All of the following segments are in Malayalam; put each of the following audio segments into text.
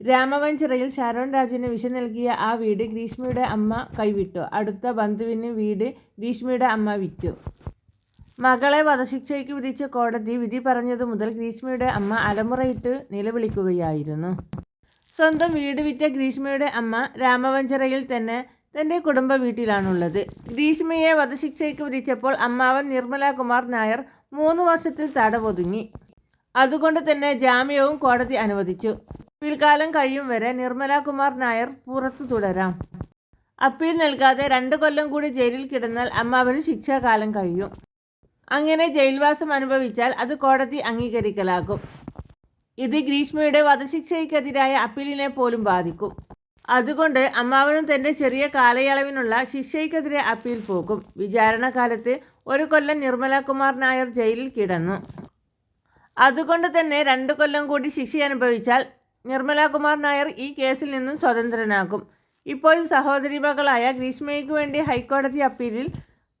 രാമവഞ്ചിറയിൽ ഷാരോൺ രാജുവിന് വിഷം നൽകിയ ആ വീട് ഗ്രീഷ്മയുടെ അമ്മ കൈവിട്ടു. അടുത്ത ബന്ധുവിന് വീട് ഗ്രീഷ്മയുടെ അമ്മ വിറ്റു. മകളെ വധശിക്ഷയ്ക്ക് വിധിച്ച കോടതി വിധി പറഞ്ഞതു മുതൽ ഗ്രീഷ്മയുടെ അമ്മ അലമുറയിട്ട് നിലവിളിക്കുകയായിരുന്നു. സ്വന്തം വീട് വിറ്റ ഗ്രീഷ്മയുടെ അമ്മ രാമവഞ്ചിറയിൽ തന്നെ തന്റെ കുടുംബ വീട്ടിലാണുള്ളത്. ഗ്രീഷ്മയെ വധശിക്ഷയ്ക്ക് വിധിച്ചപ്പോൾ അമ്മാവൻ നിർമ്മല കുമാർ നായർ മൂന്ന് വർഷത്തിൽ തടവൊതുങ്ങി. അതുകൊണ്ട് തന്നെ ജാമ്യവും കോടതി അനുവദിച്ചു. പിൽക്കാലം കഴിയും വരെ നിർമ്മല കുമാർ നായർ പുറത്തു തുടരാം. അപ്പീൽ നൽകാതെ രണ്ട് കൊല്ലം കൂടി ജയിലിൽ കിടന്നാൽ അമ്മാവന് ശിക്ഷാകാലം കഴിയും. അങ്ങനെ ജയിൽവാസം അനുഭവിച്ചാൽ അത് കോടതി അംഗീകരിക്കലാകും. ഇത് ഗ്രീഷ്മയുടെ വധശിക്ഷയ്ക്കെതിരായ അപ്പീലിനെ പോലും ബാധിക്കും. അതുകൊണ്ട് അമ്മാവനും തന്റെ ചെറിയ കാലയളവിനുള്ള ശിക്ഷയ്ക്കെതിരെ അപ്പീൽ പോകും. വിചാരണ കാലത്ത് ഒരു കൊല്ലം നിർമ്മല കുമാർ നായർ ജയിലിൽ കിടന്നു. അതുകൊണ്ട് തന്നെ രണ്ട് കൊല്ലം കൂടി ശിക്ഷ അനുഭവിച്ചാൽ നിർമ്മല കുമാർ നായർ ഈ കേസിൽ നിന്നും സ്വതന്ത്രനാകും. ഇപ്പോൾ സഹോദരി മകളായ ഗ്രീഷ്മയ്ക്ക് വേണ്ടി ഹൈക്കോടതി അപ്പീലിൽ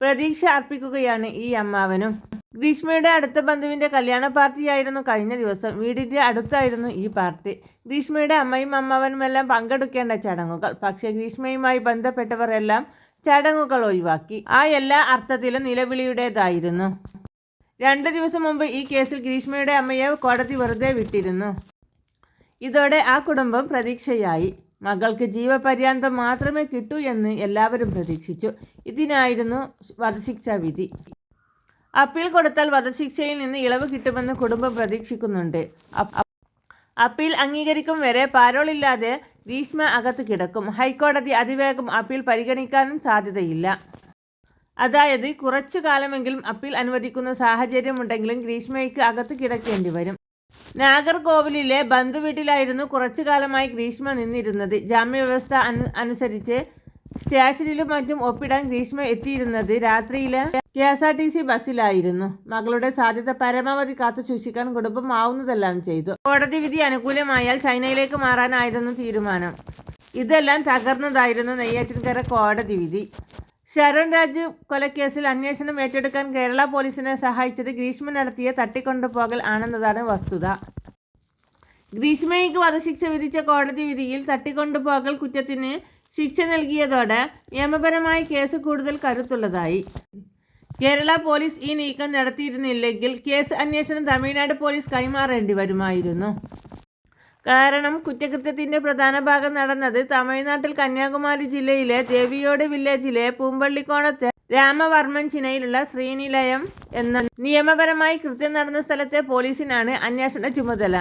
പ്രതീക്ഷ അർപ്പിക്കുകയാണ് ഈ അമ്മാവനും. ഗ്രീഷ്മയുടെ അടുത്ത ബന്ധുവിന്റെ കല്യാണ പാർട്ടിയായിരുന്നു കഴിഞ്ഞ ദിവസം. വീടിന്റെ അടുത്തായിരുന്നു ഈ പാർട്ടി. ഗ്രീഷ്മയുടെ അമ്മയും അമ്മാവനുമെല്ലാം പങ്കെടുക്കേണ്ട ചടങ്ങുകൾ. പക്ഷേ ഗ്രീഷ്മയുമായി ബന്ധപ്പെട്ടവർ എല്ലാം ചടങ്ങുകൾ ഒഴിവാക്കി. ആ എല്ലാ അർത്ഥത്തിലും നിലവിളിയുടേതായിരുന്നു. രണ്ട് ദിവസം മുമ്പ് ഈ കേസിൽ ഗ്രീഷ്മയുടെ അമ്മയെ കോടതി വെറുതെ വിട്ടിരുന്നു. ഇതോടെ ആ കുടുംബം പ്രതീക്ഷയായി. മകൾക്ക് ജീവപര്യാന്തം മാത്രമേ കിട്ടൂ എന്ന് എല്ലാവരും പ്രതീക്ഷിച്ചു. ഇതിനായിരുന്നു വധശിക്ഷാ വിധി. അപ്പീൽ കൊടുത്താൽ വധശിക്ഷയിൽ നിന്ന് ഇളവ് കിട്ടുമെന്ന് കുടുംബം പ്രതീക്ഷിക്കുന്നുണ്ട്. അപ്പീൽ അംഗീകരിക്കും വരെ പാരോളില്ലാതെ ഗ്രീഷ്മ അകത്ത് കിടക്കും. ഹൈക്കോടതി അതിവേഗം അപ്പീൽ പരിഗണിക്കാനും സാധ്യതയില്ല. അതായത് കുറച്ചു കാലമെങ്കിലും അപ്പീൽ അനുവദിക്കുന്ന സാഹചര്യമുണ്ടെങ്കിലും ഗ്രീഷ്മയ്ക്ക് അകത്ത് കിടക്കേണ്ടി വരും. നാഗർകോവിലിലെ ബന്ധുവീട്ടിലായിരുന്നു കുറച്ചു കാലമായി ഗ്രീഷ്മ നിന്നിരുന്നത്. ജാമ്യവ്യവസ്ഥ അനു അനുസരിച്ച് സ്റ്റേഷനിലും മറ്റും ഒപ്പിടാൻ ഗ്രീഷ്മ എത്തിയിരുന്നത് രാത്രിയിലെ K S R T C ബസ്സിലായിരുന്നു. മകളുടെ സാധ്യത പരമാവധി കാത്തു സൂക്ഷിക്കാൻ കുടുംബം ആവുന്നതെല്ലാം ചെയ്തു. കോടതി വിധി അനുകൂലമായാൽ ചൈനയിലേക്ക് മാറാനായിരുന്നു തീരുമാനം. ഇതെല്ലാം തകർന്നതായിരുന്നു നെയ്യാറ്റിൻകര കോടതി വിധി. ശരൺ രാജ് കൊലക്കേസിൽ അന്വേഷണം ഏറ്റെടുക്കാൻ കേരള പോലീസിനെ സഹായിച്ചത് ഗ്രീഷ്മ നടത്തിയ തട്ടിക്കൊണ്ടുപോകൽ ആണെന്നതാണ് വസ്തുത. ഗ്രീഷ്മയ്ക്ക് വധശിക്ഷ വിധിച്ച കോടതി വിധിയിൽ തട്ടിക്കൊണ്ടുപോകൽ കുറ്റത്തിന് ശിക്ഷ നൽകിയതോടെ നിയമപരമായ കേസ് കൂടുതൽ കരുത്തുള്ളതായി. കേരള പോലീസ് ഈ നീക്കം നടത്തിയിരുന്നില്ലെങ്കിൽ കേസ് അന്വേഷണം തമിഴ്നാട് പോലീസ് കൈമാറേണ്ടി വരുമായിരുന്നു. കാരണം കുറ്റകൃത്യത്തിന്റെ പ്രധാന ഭാഗം നടന്നത് തമിഴ്നാട്ടിൽ കന്യാകുമാരി ജില്ലയിലെ ദേവിയോട് വില്ലേജിലെ പൂമ്പള്ളിക്കോണത്തെ രാമവർമ്മൻ ചിനയിലുള്ള ശ്രീനിലയം എന്ന നിയമപരമായി കൃത്യം നടന്ന സ്ഥലത്തെ പോലീസിനാണ് അന്വേഷണ ചുമതല.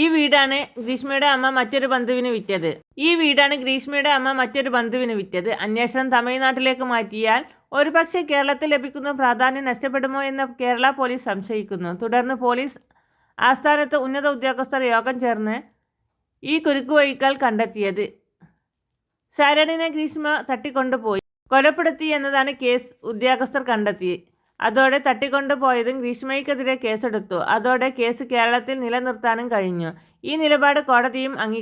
ഈ വീടാണ് ഗ്രീഷ്മയുടെ അമ്മ മറ്റൊരു ബന്ധുവിന് വിറ്റത്. ഈ വീടാണ് ഗ്രീഷ്മയുടെ അമ്മ മറ്റൊരു ബന്ധുവിന് വിറ്റത്. അന്വേഷണം തമിഴ്നാട്ടിലേക്ക് മാറ്റിയാൽ ഒരുപക്ഷെ കേരളത്തിൽ ലഭിക്കുന്ന പ്രാധാന്യം നഷ്ടപ്പെടുമോ എന്ന് കേരള പോലീസ് സംശയിക്കുന്നു. തുടർന്ന് പോലീസ് ആസ്ഥാനത്ത് ഉന്നത ഉദ്യോഗസ്ഥർ യോഗം ചേർന്ന് ഈ കുരുക്കുവഴിക്കൽ കണ്ടെത്തിയത്. ശരണിനെ ഗ്രീഷ്മ തട്ടിക്കൊണ്ടുപോയി. കൊലപ്പെടുത്തി എന്നതാണ് കേസ് ഉദ്യോഗസ്ഥർ കണ്ടെത്തി അതോടെ തട്ടിക്കൊണ്ടുപോയതും ഗ്രീഷ്മയ്ക്കെതിരെ കേസെടുത്തു. അതോടെ കേസ് കേരളത്തിൽ നിലനിർത്താനും കഴിഞ്ഞു. ഈ നിലപാട് കോടതിയും അംഗീ